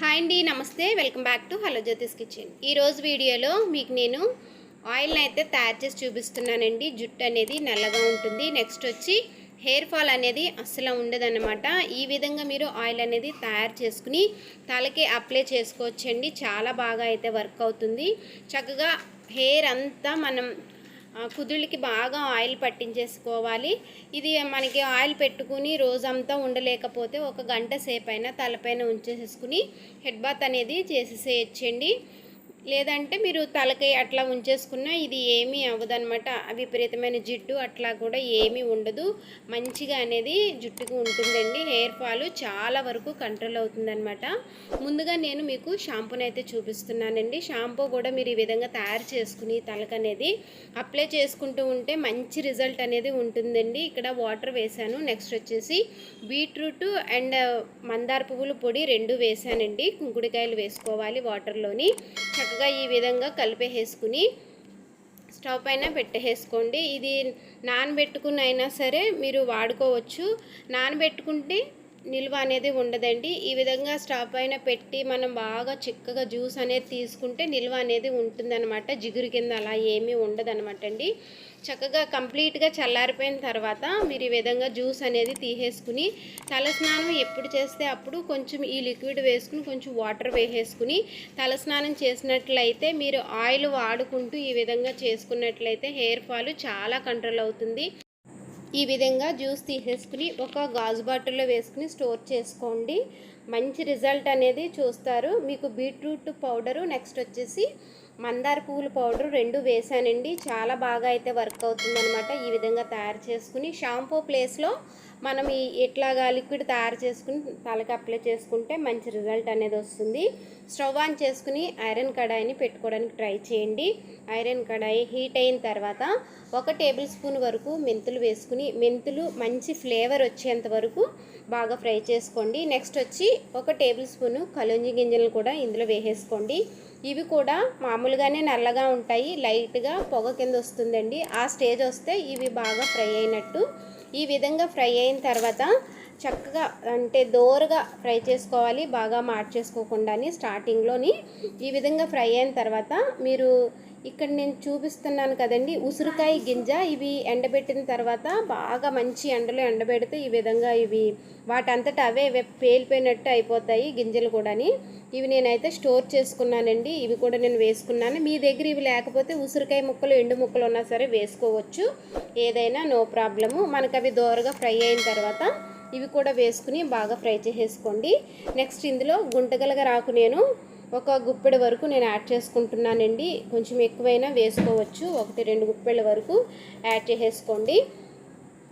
Hi అండి నమస్తే. Welcome back to hello Jyothish kitchen. ఈరోజు వీడియోలో మీకు నేను ఆయిల్ని అయితే తయారు చేసి చూపిస్తున్నానండి. జుట్టు అనేది నల్లగా ఉంటుంది. నెక్స్ట్ వచ్చి హెయిర్ ఫాల్ అనేది అస్సలు ఉండదన్నమాట. ఈ విధంగా మీరు ఆయిల్ అనేది తయారు చేసుకుని తలకి అప్లై చేసుకోవచ్చండి. చాలా బాగా అయితే వర్క్ అవుతుంది. చక్కగా హెయిర్ అంతా మనం కుదుళ్ళకి బాగా ఆయిల్ పట్టించేసుకోవాలి. ఇది మనకి ఆయిల్ పెట్టుకుని రోజంతా ఉండలేకపోతే ఒక గంట సేపు అయినా తలపైన ఉంచేసేసుకుని హెడ్ బాత్ అనేది చేసేసేయచ్చండి. లేదంటే మీరు తలకై అట్లా ఉంచేసుకున్నా ఇది ఏమీ అవ్వదనమాట విపరీతమైన జిడ్డు అట్లా కూడా ఏమీ ఉండదు. మంచిగా అనేది జుట్టుకు ఉంటుందండి. హెయిర్ ఫాల్ చాలా వరకు కంట్రోల్ అవుతుందనమాట ముందుగా నేను మీకు షాంపూని అయితే చూపిస్తున్నానండి. షాంపూ కూడా మీరు ఈ విధంగా తయారు చేసుకుని తలకు అనేది అప్లై చేసుకుంటూ ఉంటే మంచి రిజల్ట్ అనేది ఉంటుందండి. ఇక్కడ వాటర్ వేసాను. నెక్స్ట్ వచ్చేసి బీట్రూట్ అండ్ మందార పువ్వుల పొడి రెండు వేసానండి. కుంకుడికాయలు వేసుకోవాలి వాటర్లోని. చక్కగా ఈ విధంగా కలిపేసుకుని స్టవ్ పైన పెట్టేసుకోండి. ఇది నానబెట్టుకుని అయినా సరే మీరు వాడుకోవచ్చు. నానబెట్టుకుంటే నిల్వ అనేది ఉండదండి. ఈ విధంగా స్టవ్ పైన పెట్టి మనం బాగా చిక్కగా జ్యూస్ అనేది తీసుకుంటే నిల్వ అనేది ఉంటుందన్నమాట. జిగురు కింద అలా ఏమీ ఉండదన్నమాట అండి. చక్కగా కంప్లీట్గా చల్లారిపోయిన తర్వాత మీరు ఈ విధంగా జ్యూస్ అనేది తీసేసుకుని తలస్నానం ఎప్పుడు చేస్తే అప్పుడు కొంచెం ఈ లిక్విడ్ వేసుకుని కొంచెం వాటర్ వేసేసుకుని తలస్నానం చేసినట్లయితే మీరు ఆయిల్ వాడుకుంటూ ఈ విధంగా చేసుకున్నట్లయితే హెయిర్ ఫాల్ చాలా కంట్రోల్ అవుతుంది. ఈ విధంగా జ్యూస్ తీసేసుకుని ఒక గాజు బాటిల్లో వేసుకుని స్టోర్ చేసుకోండి. మంచి రిజల్ట్ అనేది చూస్తారు. మీకు బీట్రూట్ పౌడరు నెక్స్ట్ వచ్చేసి మందార పువ్వుల పౌడర్ రెండు వేసానండి చాలా బాగా అయితే వర్క్ అవుతుందనమాట ఈ విధంగా తయారు చేసుకుని షాంపూ ప్లేస్లో మనం ఈ ఇట్లాగా లిక్విడ్ తయారు చేసుకుని తలకి అప్లై చేసుకుంటే మంచి రిజల్ట్ అనేది వస్తుంది. స్టవ్ ఆన్ చేసుకుని ఐరన్ కడాయిని పెట్టుకోవడానికి ట్రై చేయండి. ఐరన్ కడాయి హీట్ అయిన తర్వాత ఒక టేబుల్ స్పూన్ వరకు మెంతులు వేసుకుని మెంతులు మంచి ఫ్లేవర్ వచ్చేంత వరకు బాగా ఫ్రై చేసుకోండి. నెక్స్ట్ వచ్చి ఒక టేబుల్ స్పూన్ కలుంజి గింజలను కూడా ఇందులో వేసేసుకోండి. ఇవి కూడా మామూలుగానే నల్లగా ఉంటాయి లైట్గా పొగ కింద వస్తుందండి. ఆ స్టేజ్ వస్తే ఇవి బాగా ఫ్రై అయినట్టు ఈ విధంగా ఫ్రై అయిన తర్వాత చక్కగా అంటే దోరగా ఫ్రై చేసుకోవాలి బాగా మార్చేసుకోకుండాని స్టార్టింగ్లోని ఈ విధంగా ఫ్రై అయిన తర్వాత మీరు ఇక్కడ నేను చూపిస్తున్నాను కదండి ఉసిరికాయ గింజ ఇవి ఎండబెట్టిన తర్వాత బాగా మంచి ఎండలో ఎండబెడితే ఈ విధంగా ఇవి వాటంతట అవే పేలిపోయినట్టు అయిపోతాయి గింజలు కూడాని. ఇవి నేనైతే స్టోర్ చేసుకున్నానండి ఇవి కూడా నేను వేసుకున్నాను. మీ దగ్గర ఇవి లేకపోతే ఉసిరికాయ ముక్కలు ఎండు ముక్కలు ఉన్నా సరే వేసుకోవచ్చు. ఏదైనా నో ప్రాబ్లము. మనకు అవి దోరగా ఫ్రై అయిన తర్వాత ఇవి కూడా వేసుకుని బాగా ఫ్రై చేసేసుకోండి. నెక్స్ట్ ఇందులో గుంటగలగా రాకు నేను ఒక గుప్పెడు వరకు నేను యాడ్ చేసుకుంటున్నానండి. కొంచెం ఎక్కువైనా వేసుకోవచ్చు. ఒకటి రెండు గుప్పెళ్ళ వరకు యాడ్ చేసేసుకోండి.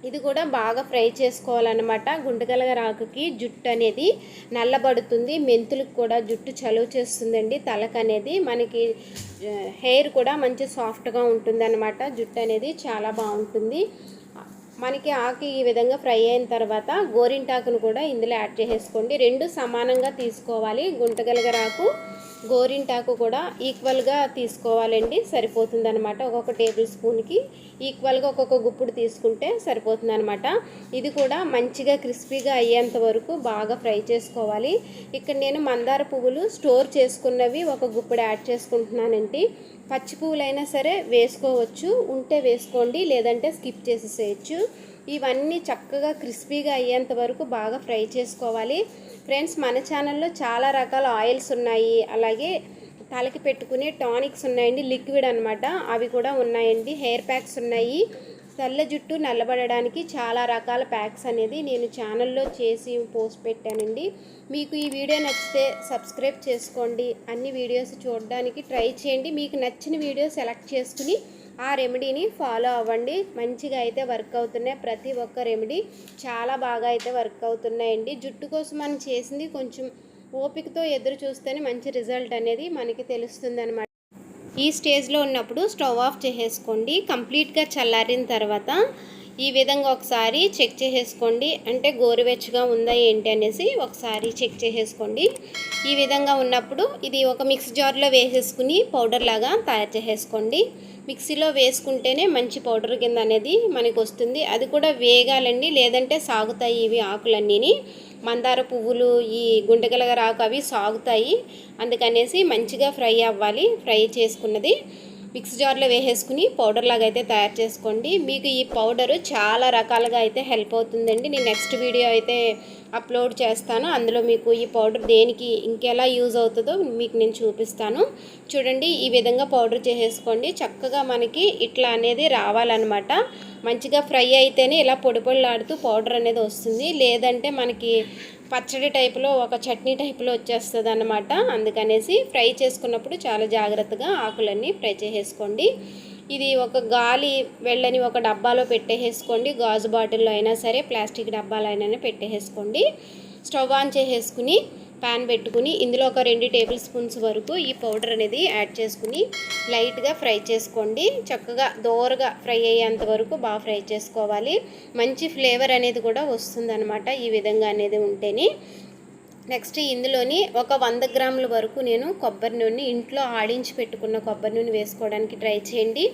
ఇది కూడా బాగా ఫ్రై చేసుకోవాలన్నమాట. గుంటగలగ రాకుకి జుట్టు అనేది నల్లబడుతుంది. మెంతులకు కూడా జుట్టు చలువ చేస్తుందండి. తలకు అనేది మనకి హెయిర్ కూడా మంచి సాఫ్ట్గా ఉంటుందన్నమాట. జుట్టు అనేది చాలా బాగుంటుంది. మనకి ఆకు ఈ విధంగా ఫ్రై అయిన తర్వాత గోరింటాకును కూడా ఇందులో యాడ్ చేసేసుకోండి. రెండు సమానంగా తీసుకోవాలి. గుంటగలగరాకు గోరింటాకు కూడా ఈక్వల్గా తీసుకోవాలండి సరిపోతుంది అనమాట ఒక్కొక్క టేబుల్ స్పూన్కి ఈక్వల్గా ఒక్కొక్క గుప్పుడు తీసుకుంటే సరిపోతుంది అనమాట ఇది కూడా మంచిగా క్రిస్పీగా అయ్యేంత వరకు బాగా ఫ్రై చేసుకోవాలి. ఇక్కడ నేను మందార పువ్వులు స్టోర్ చేసుకున్నవి ఒక గుప్పుడు యాడ్ చేసుకుంటున్నానండి. పచ్చి పువ్వులైనా సరే వేసుకోవచ్చు ఉంటే వేసుకోండి లేదంటే స్కిప్ చేసేసేయచ్చు. ఇవన్నీ చక్కగా క్రిస్పీగా అయ్యేంత వరకు బాగా ఫ్రై చేసుకోవాలి. ఫ్రెండ్స్ మన ఛానల్లో చాలా రకాల ఆయిల్స్ ఉన్నాయి. అలాగే తలకి పెట్టుకునే టానిక్స్ ఉన్నాయండి లిక్విడ్ అన్నమాట. అవి కూడా ఉన్నాయండి. హెయిర్ ప్యాక్స్ ఉన్నాయి. తెల్ల జుట్టు నల్లబడడానికి చాలా రకాల ప్యాక్స్ అనేది నేను ఛానల్లో చేసి పోస్ట్ పెట్టానండి. మీకు ఈ వీడియో నచ్చితే సబ్స్క్రైబ్ చేసుకోండి. అన్ని వీడియోస్ చూడడానికి ట్రై చేయండి. మీకు నచ్చిన వీడియో సెలెక్ట్ చేసుకుని ఆ రెమెడీని ఫాలో అవ్వండి. మంచిగా అయితే వర్క్ అవుతున్నాయి. ప్రతి ఒక్క రెమెడీ చాలా బాగా అయితే వర్క్ అవుతున్నాయండి. జుట్టు కోసం మనం చేసింది కొంచెం ఓపికతో ఎదురు చూస్తేనే మంచి రిజల్ట్ అనేది మనకి తెలుస్తుంది అనమాట ఈ స్టేజ్లో ఉన్నప్పుడు స్టవ్ ఆఫ్ చేసేసుకోండి. కంప్లీట్గా చల్లారిన తర్వాత ఈ విధంగా ఒకసారి చెక్ చేసేసుకోండి. అంటే గోరువెచ్చగా ఉందా ఏంటి అనేసి ఒకసారి చెక్ చేసేసుకోండి. ఈ విధంగా ఉన్నప్పుడు ఇది ఒక మిక్స్ జార్లో వేసేసుకుని పౌడర్ లాగా తయారు చేసేసుకోండి. మిక్సీలో వేసుకుంటేనే మంచి పౌడర్ కింద అనేది మనకు వస్తుంది. అది కూడా వేగాలండి లేదంటే సాగుతాయి ఇవి ఆకులన్నీని. మందార పువ్వులు ఈ గుంటగలగ రాకు అవి సాగుతాయి. అందుకనేసి మంచిగా ఫ్రై అవ్వాలి ఫ్రై చేసుకున్నది. మిక్స్ జార్లో వేసేసుకుని పౌడర్ లాగా అయితే తయారు చేసుకోండి. మీకు ఈ పౌడరు చాలా రకాలుగా అయితే హెల్ప్ అవుతుందండి. నేను నెక్స్ట్ వీడియో అయితే అప్లోడ్ చేస్తాను. అందులో మీకు ఈ పౌడర్ దేనికి ఇంకెలా యూజ్ అవుతుందో మీకు నేను చూపిస్తాను. చూడండి ఈ విధంగా పౌడర్ చేసేసుకోండి. చక్కగా మనకి ఇట్లా అనేది రావాలన్నమాట. మంచిగా ఫ్రై అయితేనే ఇలా పొడి పొడిలాడుతూ పౌడర్ అనేది వస్తుంది. లేదంటే మనకి పచ్చడి టైపులో ఒక చట్నీ టైపులో వచ్చేస్తుంది అనమాట అందుకనేసి ఫ్రై చేసుకున్నప్పుడు చాలా జాగ్రత్తగా ఆకులన్నీ ఫ్రై చేసేసుకోండి. ఇది ఒక గాలి వెళ్ళని ఒక డబ్బాలో పెట్టేసుకోండి గాజు బాటిల్లో అయినా సరే ప్లాస్టిక్ డబ్బాలో అయినా పెట్టేసుకోండి స్టవ్ ఆన్ చేసేసుకుని ప్యాన్ పెట్టుకుని ఇందులో ఒక రెండు టేబుల్ స్పూన్స్ వరకు ఈ పౌడర్ అనేది యాడ్ చేసుకుని లైట్గా ఫ్రై చేసుకోండి. చక్కగా దోరగా ఫ్రై అయ్యేంత వరకు బాగా ఫ్రై చేసుకోవాలి. మంచి ఫ్లేవర్ అనేది కూడా వస్తుందన్నమాట ఈ విధంగా అనేది ఉంటేనే. నెక్స్ట్ ఇందులోని ఒక వంద గ్రాముల వరకు నేను కొబ్బరి నూనె ఇంట్లో ఆడించి పెట్టుకున్న కొబ్బరి నూనె వేసుకోవడానికి ట్రై చేయండి.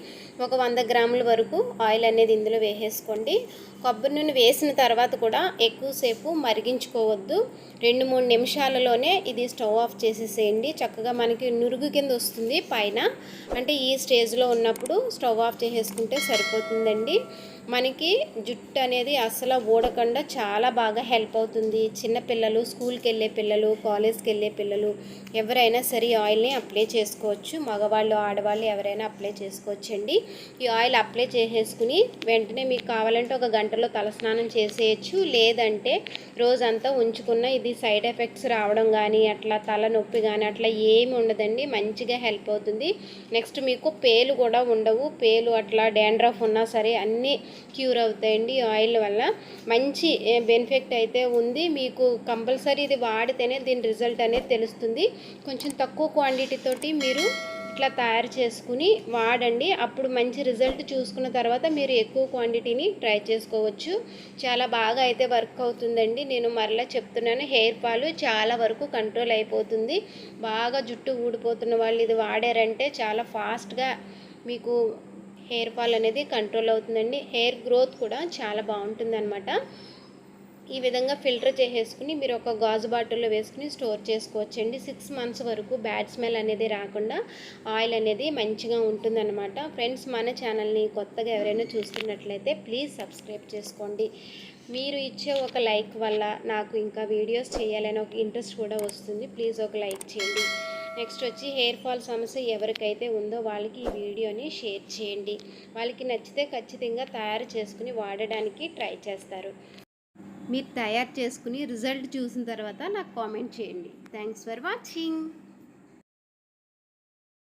ఒక వంద గ్రాముల వరకు ఆయిల్ అనేది ఇందులో వేసేసుకోండి. కొబ్బరి నూనె వేసిన తర్వాత కూడా ఎక్కువసేపు మరిగించుకోవద్దు. రెండు మూడు నిమిషాలలోనే ఇది స్టవ్ ఆఫ్ చేసేసేయండి. చక్కగా మనకి నురుగు కింద వస్తుంది పైన. అంటే ఈ స్టేజ్లో ఉన్నప్పుడు స్టవ్ ఆఫ్ చేసేసుకుంటే సరిపోతుందండి. మనకి జుట్టు అనేది అసలు ఊడకుండా చాలా బాగా హెల్ప్ అవుతుంది. చిన్నపిల్లలు స్కూల్కి వెళ్ళే పిల్లలు కాలేజ్కి వెళ్ళే పిల్లలు ఎవరైనా సరే ఈ ఆయిల్ని అప్లై చేసుకోవచ్చు. మగవాళ్ళు ఆడవాళ్ళు ఎవరైనా అప్లై చేసుకోవచ్చండి. ఈ ఆయిల్ అప్లై చేసేసుకుని వెంటనే మీకు కావాలంటే ఒక గంటలో తలస్నానం చేసేయచ్చు. లేదంటే రోజంతా ఉంచుకున్న ఇది సైడ్ ఎఫెక్ట్స్ రావడం కానీ అట్లా తలనొప్పి కానీ అట్లా ఏమి ఉండదండి. మంచిగా హెల్ప్ అవుతుంది. నెక్స్ట్ మీకు పేలు కూడా ఉండవు. పేలు అట్లా డాండ్రఫ్ ఉన్నా సరే అన్నీ క్యూర్ అవుతాయండి ఆయిల్ వల్ల. మంచి బెనిఫిట్ అయితే ఉంది. మీకు కంపల్సరీ ఇది వాడితేనే దీని రిజల్ట్ అనేది తెలుస్తుంది. కొంచెం తక్కువ క్వాంటిటీతోటి మీరు ఇట్లా తయారు చేసుకుని వాడండి. అప్పుడు మంచి రిజల్ట్ చూసుకున్న తర్వాత మీరు ఎక్కువ క్వాంటిటీని ట్రై చేసుకోవచ్చు. చాలా బాగా అయితే వర్క్ అవుతుందండి. నేను మరలా చెప్తున్నాను హెయిర్ ఫాల్ చాలా వరకు కంట్రోల్ అయిపోతుంది. బాగా జుట్టు ఊడిపోతున్న వాళ్ళు ఇది వాడారంటే చాలా ఫాస్ట్గా మీకు హెయిర్ ఫాల్ అనేది కంట్రోల్ అవుతుందండి. హెయిర్ గ్రోత్ కూడా చాలా బాగుంటుంది అనమాట ఈ విధంగా ఫిల్టర్ చేసేసుకుని మీరు ఒక గాజు బాటిల్లో వేసుకుని స్టోర్ చేసుకోవచ్చండి. సిక్స్ మంత్స్ వరకు బ్యాడ్ స్మెల్ అనేది రాకుండా ఆయిల్ అనేది మంచిగా ఉంటుందన్నమాట. ఫ్రెండ్స్ మన ఛానల్ని కొత్తగా ఎవరైనా చూస్తున్నట్లయితే ప్లీజ్ సబ్స్క్రైబ్ చేసుకోండి. మీరు ఇచ్చే ఒక లైక్ వల్ల నాకు ఇంకా వీడియోస్ చేయాలని ఒక ఇంట్రెస్ట్ కూడా వస్తుంది. ప్లీజ్ ఒక లైక్ చేయండి. నెక్స్ట్ వచ్చి హెయిర్ ఫాల్ సమస్య ఎవరికైతే ఉందో వాళ్ళకి ఈ వీడియోని షేర్ చేయండి. వాళ్ళకి నచ్చితే ఖచ్చితంగా తయారు చేసుకుని వాడడానికి ట్రై చేస్తారు. మీరు తయారు చేసుకుని రిజల్ట్ చూసిన తర్వాత నాకు కామెంట్ చేయండి. Thanks for watching.